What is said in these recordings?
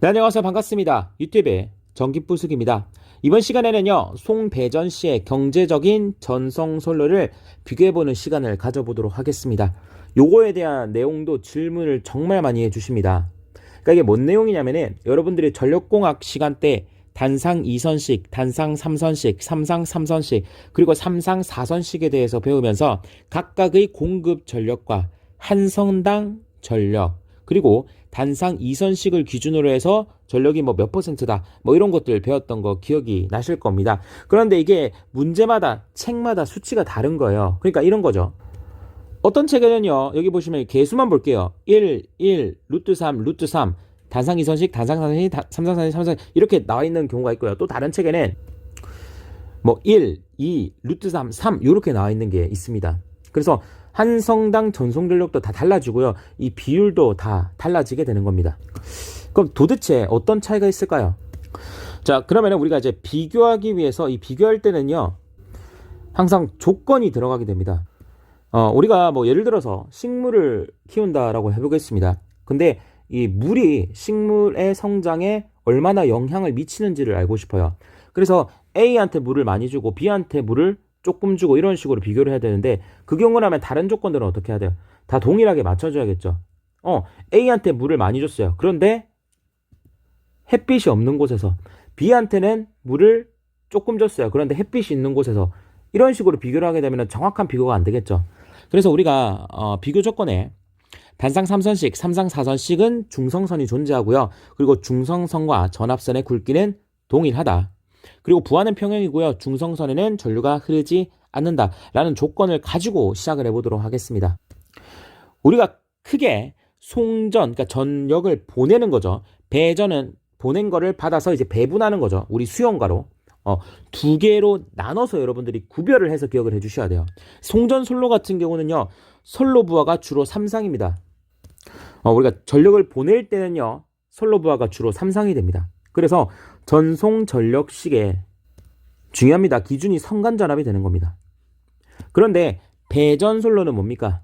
네, 안녕하세요. 반갑습니다. 유튜브의 전기부숙입니다. 이번 시간에는요, 송배전 씨의 경제적인 전성 솔로를 비교해보는 시간을 가져보도록 하겠습니다. 요거에 대한 내용도 질문을 정말 많이 해주십니다. 그러니까 이게 뭔 내용이냐면은 여러분들이 전력공학 시간대 단상 2선식, 단상 3선식, 삼상 3선식, 그리고 삼상 4선식에 대해서 배우면서 각각의 공급 전력과 한 성당 전력, 그리고 단상 2선식을 기준으로 해서 전력이 뭐 몇 퍼센트다, 뭐 이런 것들 배웠던 거 기억이 나실 겁니다. 그런데 이게 문제마다, 책마다 수치가 다른 거예요. 그러니까 이런 거죠. 어떤 책에는요, 여기 보시면 개수만 볼게요. 1, 1, 루트 3, 루트 3, 단상 2선식, 단상 4선식, 삼상 4선식, 삼상 이렇게 나와 있는 경우가 있고요. 또 다른 책에는 뭐 1, 2, 루트 3, 3 이렇게 나와 있는 게 있습니다. 그래서 한 성당 전송 전력도 다 달라지고요. 이 비율도 다 달라지게 되는 겁니다. 그럼 도대체 어떤 차이가 있을까요? 자, 그러면 우리가 이제 비교하기 위해서 이 비교할 때는요. 항상 조건이 들어가게 됩니다. 어, 우리가 뭐 예를 들어서 식물을 키운다라고 해보겠습니다. 근데 이 물이 식물의 성장에 얼마나 영향을 미치는지를 알고 싶어요. 그래서 A한테 물을 많이 주고 B한테 물을 조금 주고 이런 식으로 비교를 해야 되는데 그 경우라면 다른 조건들은 어떻게 해야 돼요? 다 동일하게 맞춰줘야겠죠. 어, A한테 물을 많이 줬어요. 그런데 햇빛이 없는 곳에서 B한테는 물을 조금 줬어요. 그런데 햇빛이 있는 곳에서 이런 식으로 비교를 하게 되면 정확한 비교가 안 되겠죠. 그래서 우리가 어, 비교 조건에 단상 3선식, 삼상 4선식은 중성선이 존재하고요. 그리고 중성선과 전압선의 굵기는 동일하다. 그리고 부하는 평형이고요. 중성선에는 전류가 흐르지 않는다라는 조건을 가지고 시작을 해보도록 하겠습니다. 우리가 크게 송전, 그러니까 전력을 보내는 거죠. 배전은 보낸 거를 받아서 이제 배분하는 거죠. 우리 수용가로. 어, 두 개로 나눠서 여러분들이 구별을 해서 기억을 해 주셔야 돼요. 송전 솔로 같은 경우는요. 솔로 부하가 주로 3상입니다. 어, 우리가 전력을 보낼 때는요. 솔로 부하가 주로 3상이 됩니다. 그래서 전송 전력 시계 중요합니다. 기준이 성간 전압이 되는 겁니다. 그런데 배전 솔로는 뭡니까?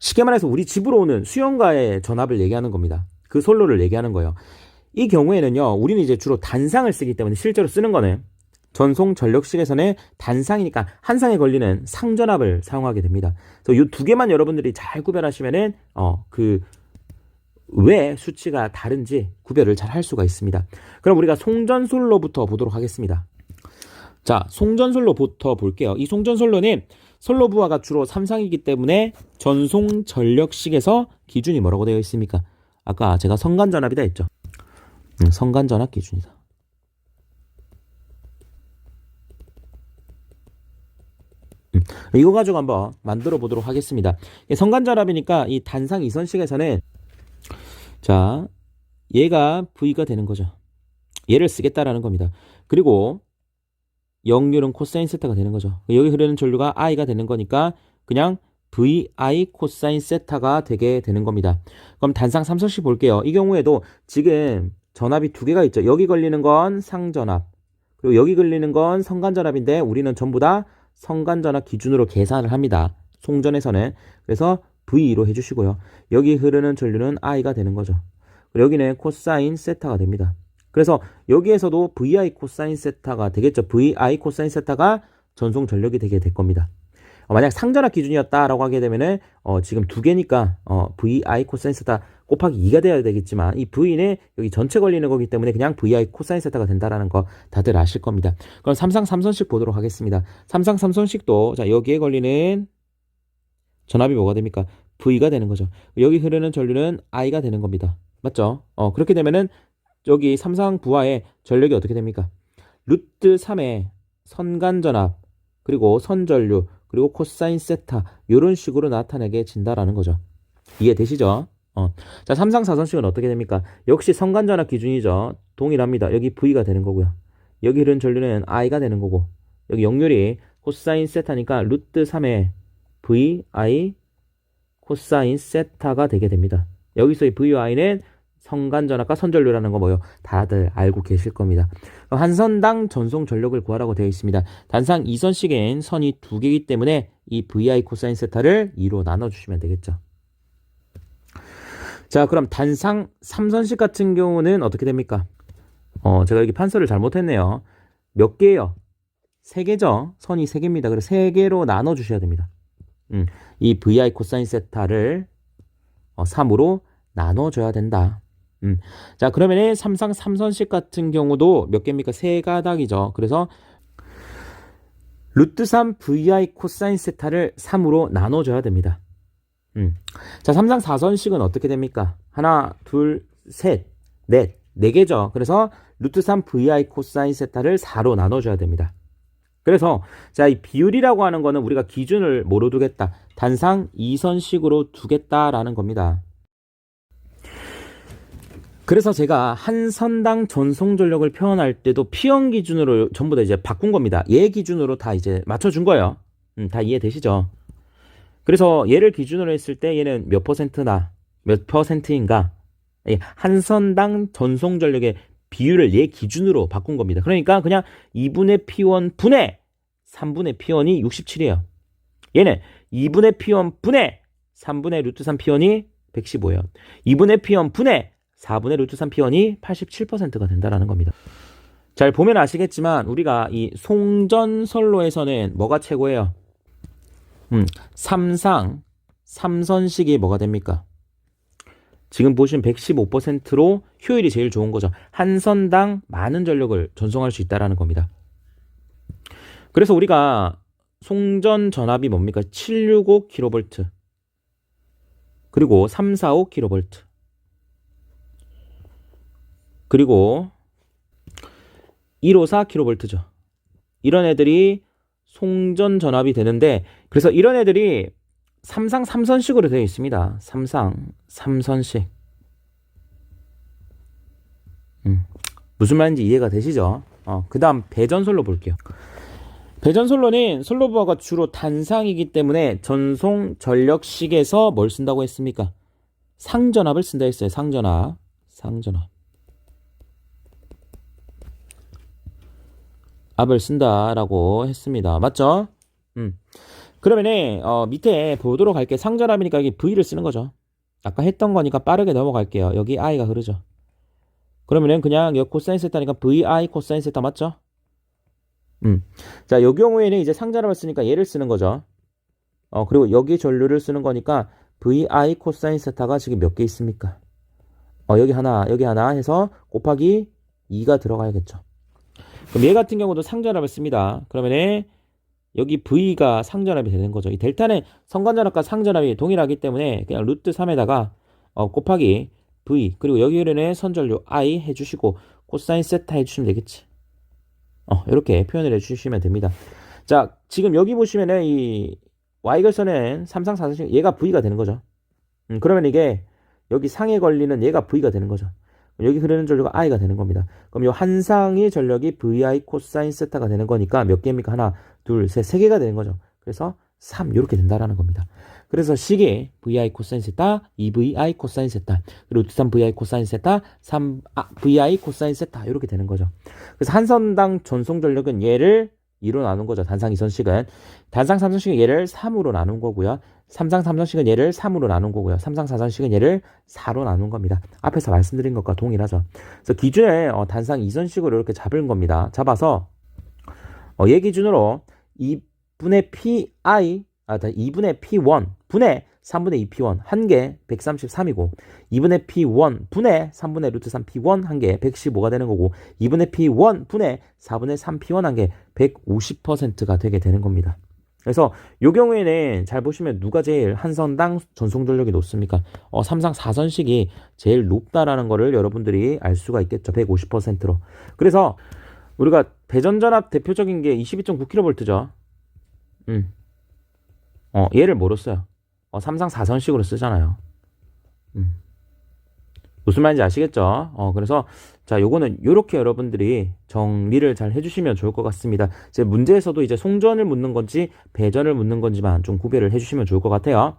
쉽게 말해서 우리 집으로 오는 수용가의 전압을 얘기하는 겁니다. 그 솔로를 얘기하는 거예요. 이 경우에는요, 우리는 이제 주로 단상을 쓰기 때문에 실제로 쓰는 거는 전송 전력식에서는 단상이니까 한 상에 걸리는 상전압을 사용하게 됩니다. 그래서 이 두 개만 여러분들이 잘 구별하시면은 어 그 왜 수치가 다른지 구별을 잘 할 수가 있습니다. 그럼 우리가 송전솔로부터 보도록 하겠습니다. 자, 송전솔로부터 볼게요. 이 송전솔로는 솔로 부하가 주로 3상이기 때문에 전송 전력식에서 기준이 뭐라고 되어 있습니까? 아까 제가 성간전압이다 했죠. 음, 성간전압 기준이다. 음, 이거 가지고 한번 만들어 보도록 하겠습니다. 성간전압이니까 이 단상 이선식에서는 자, 얘가 V가 되는 거죠. 얘를 쓰겠다라는 겁니다. 그리고 역률은 코사인 세타가 되는 거죠. 여기 흐르는 전류가 I가 되는 거니까 그냥 VI 코사인 세타가 되게 되는 겁니다. 그럼 단상 3선식 볼게요. 이 경우에도 지금 전압이 두 개가 있죠. 여기 걸리는 건 상전압. 그리고 여기 걸리는 건 성간전압인데 우리는 전부 다 성간전압 기준으로 계산을 합니다. 송전에서는. 그래서 V로 해주시고요. 여기 흐르는 전류는 I가 되는 거죠. 여기는 코사인 세타가 됩니다. 그래서 여기에서도 VI 코사인 세타가 되겠죠. VI 코사인 세타가 전송 전력이 되게 될 겁니다. 어, 만약 상전압 기준이었다라고 하게 되면은 어, 지금 두 개니까 어, VI 코사인 세타 곱하기 2가 돼야 되겠지만 이 V는 여기 전체 걸리는 거기 때문에 그냥 VI 코사인 세타가 된다라는 거 다들 아실 겁니다. 그럼 삼상 삼선식 보도록 하겠습니다. 삼상 삼선식도 자 여기에 걸리는 전압이 뭐가 됩니까? V가 되는 거죠. 여기 흐르는 전류는 I가 되는 겁니다. 맞죠? 어, 그렇게 되면은 여기 삼상 부하의 전력이 어떻게 됩니까? 루트 3의 선간 전압, 그리고 선전류, 그리고 코사인 세타, 이런 식으로 나타내게 진다라는 거죠. 이해되시죠? 어. 자, 삼상 4선식은 어떻게 됩니까? 역시 선간전압 기준이죠. 동일합니다. 여기 V가 되는 거고요. 여기 흐르는 전류는 I가 되는 거고, 여기 역률이 코사인 세타니까 루트 3의 VI 코사인 세타가 되게 됩니다. 여기서의 VI는 성간전압과 선전류라는 거 뭐요? 다들 알고 계실 겁니다. 한 선당 전송 전력을 구하라고 되어 있습니다. 단상 2선식엔 선이 두 개이기 때문에 이 VI 코사인 세타를 2로 나눠주시면 되겠죠. 자, 그럼 단상 3선식 같은 경우는 어떻게 됩니까? 어, 제가 여기 판서를 잘못했네요. 몇 개요? 세 개죠. 선이 세 개입니다. 그래서 세 개로 나눠 주셔야 됩니다. 음, 이 vi 코사인 세타를 어, 3으로 나눠 줘야 된다. 음. 자, 그러면은 삼상 3선식 같은 경우도 몇 개입니까? 세 가닥이죠. 그래서 루트 3 vi 코사인 세타를 3으로 나눠 줘야 됩니다. 음. 자, 삼상 4선식은 어떻게 됩니까? 하나, 둘, 셋, 넷, 네 개죠. 그래서 루트 3 vi 코사인 세타를 4로 나눠줘야 됩니다. 그래서 자, 이 비율이라고 하는 거는 우리가 기준을 뭐로 두겠다? 단상 2선식으로 두겠다라는 겁니다. 그래서 제가 한 선당 전송 전력을 표현할 때도 피원 기준으로 전부 다 이제 바꾼 겁니다. 얘 기준으로 다 이제 맞춰준 거예요. 음, 다 이해되시죠? 그래서 얘를 기준으로 했을 때 얘는 몇 퍼센트나 몇 퍼센트인가 예, 한 선당 전송 전력의 비율을 얘 기준으로 바꾼 겁니다. 그러니까 그냥 2분의 P1 분의 3분의 P1이 67이에요. 얘는 2분의 P1 분의 3분의 루트 3 P1이 115예요. 2분의 P1 분의 4분의 루트 3 P1이 87%가 된다라는 겁니다. 잘 보면 아시겠지만 우리가 이 송전선로에서는 뭐가 최고예요? 음, 삼상, 삼선식이 뭐가 됩니까? 지금 보시면 115%로 효율이 제일 좋은 거죠. 한 선당 많은 전력을 전송할 수 있다라는 겁니다. 그래서 우리가 송전 전압이 뭡니까? 765kV 그리고 345kV 그리고 154kV죠. 이런 애들이 송전 전압이 되는데 그래서 이런 애들이 삼상 삼선식으로 되어 있습니다. 삼상 삼선식. 음, 무슨 말인지 이해가 되시죠? 어, 그 다음 배전솔로 볼게요. 배전솔로는 솔로버가 주로 단상이기 때문에 전송 전력식에서 뭘 쓴다고 했습니까? 상전압을 쓴다 했어요. 상전압. 상전압. 압을 쓴다라고 했습니다. 맞죠? 음. 그러면은 어, 밑에 보도록 할게 상전압이니까 여기 V를 쓰는 거죠. 아까 했던 거니까 빠르게 넘어갈게요. 여기 I가 흐르죠. 그러면은 그냥 여기 코사인 세타니까 VI 코사인 세타 맞죠? 음. 자, 요 경우에는 이제 상전압을 쓰니까 얘를 쓰는 거죠. 어, 그리고 여기 전류를 쓰는 거니까 VI 코사인 세타가 지금 몇 개 있습니까? 어, 여기 하나, 여기 하나 해서 곱하기 2가 들어가야겠죠. 그럼 얘 같은 경우도 상전압을 씁니다. 그러면은 여기 V가 상전압이 되는 거죠. 이 델타는 성관전압과 상전압이 동일하기 때문에 그냥 루트 3에다가 어, 곱하기 V 그리고 여기 흐르는 선전류 I 해주시고 코사인 세타 해주시면 되겠지. 어, 이렇게 표현을 해주시면 됩니다. 자, 지금 여기 보시면은 이 Y결선은 삼상 사선식 얘가 V가 되는 거죠. 음, 그러면 이게 여기 상에 걸리는 얘가 V가 되는 거죠. 여기 흐르는 전류가 I가 되는 겁니다. 그럼 이 한상의 전력이 VI 코사인 세타가 되는 거니까 몇 개입니까? 하나, 둘, 셋, 세 개가 되는 거죠. 그래서 3 이렇게 된다라는 겁니다. 그래서 식이 VI 코사인 세타, 2VI 코사인 세타, 그리고 3 VI 코사인 세타, 3 아, VI 코사인 세타 이렇게 되는 거죠. 그래서 한 선당 전송 전력은 얘를 2로 나눈 거죠. 단상 2선식은. 단상 3선식은 얘를 3으로 나눈 거고요. 삼상 3선식은 얘를 3으로 나눈 거고요. 삼상 4선식은 얘를 4로 나눈 겁니다. 앞에서 말씀드린 것과 동일하죠. 그래서 기준에 어, 단상 2선식으로 이렇게 잡은 겁니다. 잡아서 어, 얘 기준으로 2분의 pi 아, 2분의 p1 분의 3분의 2p1 한 개 133이고 2분의 p1 분의 3분의 루트 3p1 한 개 115가 되는 거고 2분의 p1 분의 4분의 3p1 한 개 150%가 되게 되는 겁니다. 그래서 요 경우에는 잘 보시면 누가 제일 한 선당 전송 전력이 높습니까? 어, 삼상 4선식이 제일 높다라는 거를 여러분들이 알 수가 있겠죠. 150%로. 그래서 우리가 배전전압 대표적인 게 22.9kV죠. 음. 어, 얘를 써요? 어, 삼상 4선식으로 쓰잖아요. 음. 무슨 말인지 아시겠죠? 어, 그래서, 자, 요거는 요렇게 여러분들이 정리를 잘 해주시면 좋을 것 같습니다. 제 문제에서도 이제 송전을 묻는 건지 배전을 묻는 건지만 좀 구별을 해주시면 좋을 것 같아요.